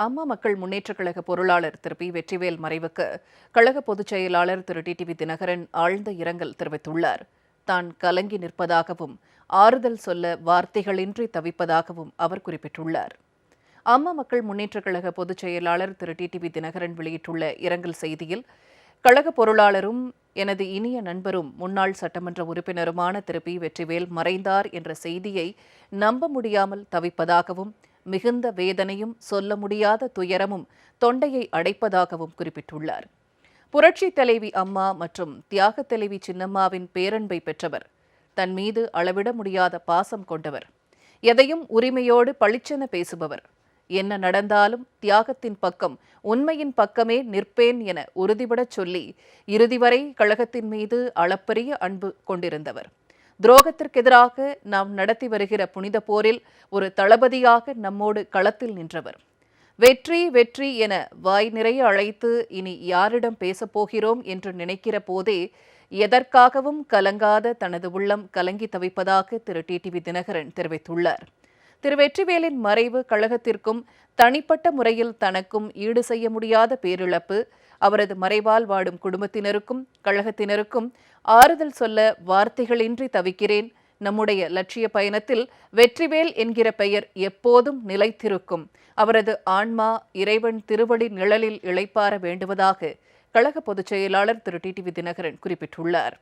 அம்மா மக்கள் முன்னேற்றக் கழக பொருளாளர் திரு பி. வெற்றிவேல் மறைவுக்கு கழக பொதுச் செயலாளர் திரு டிடிவி தினகரன் ஆழ்ந்த இரங்கல் தெரிவித்துள்ளார். தான் கலங்கி நிற்பதாகவும் ஆறுதல் சொல்ல வார்த்தைகளின்றி தவிப்பதாகவும் அவர் குறிப்பிட்டுள்ளார். அம்மா மக்கள் முன்னேற்றக் கழக பொதுச் செயலாளர் திரு டிடிவி தினகரன் வெளியிட்டுள்ள இரங்கல் செய்தியில் கழக பொருளாளரும் எனது இனிய நண்பரும் முன்னாள் சட்டமன்ற உறுப்பினருமான திரு பி. வெற்றிவேல் மறைந்தார் என்ற செய்தியை நம்ப முடியாமல் தவிப்பதாகவும் மிகுந்த வேதனையும் சொல்ல முடியாத துயரமும் தொண்டையை அடைப்பதாகவும் குறிப்பிட்டுள்ளார். புரட்சி தலைவி அம்மா மற்றும் தியாக தலைவி சின்னம்மாவின் பேரன்பை பெற்றவர். தன் மீது அளவிட முடியாத பாசம் கொண்டவர். எதையும் உரிமையோடு பளிச்சென பேசுபவர். என்ன நடந்தாலும் தியாகத்தின் பக்கம் உண்மையின் பக்கமே நிற்பேன் என உறுதிபடச் சொல்லி இறுதி வரை கழகத்தின் மீது அளப்பரிய அன்பு கொண்டிருந்தவர். துரோகத்திற்கெதிராக நாம் நடத்தி வருகிற புனித போரில் ஒரு தளபதியாக நம்மோடு களத்தில் நின்றவர். வெற்றி வெற்றி என வாய் நிறைய அழைத்து இனி யாரிடம் பேசப் போகிறோம் என்று நினைக்கிற போதே எதற்காகவும் கலங்காத தனது உள்ளம் கலங்கி தவிப்பதாக திரு டிடிவி தினகரன் தெரிவித்துள்ளார். திரு வெற்றிவேலின் மறைவு கழகத்திற்கும் தனிப்பட்ட முறையில் தனக்கும் ஈடு செய்ய முடியாத பேரிழப்பு அவரது மறைவால் வாடும் குடும்பத்தினருக்கும் கழகத்தினருக்கும் ஆறுதல் சொல்ல வார்த்தைகளின்றி தவிக்கிறேன். நம்முடைய லட்சிய பயணத்தில் வெற்றிவேல் என்கிற பெயர் எப்போதும் நிலைத்திருக்கும். அவரது ஆன்மா இறைவன் திருவடி நிழலில் இளைப்பார வேண்டுவதாக கழக பொதுச் செயலாளர் திரு டிடிவி தினகரன் குறிப்பிட்டுள்ளார்.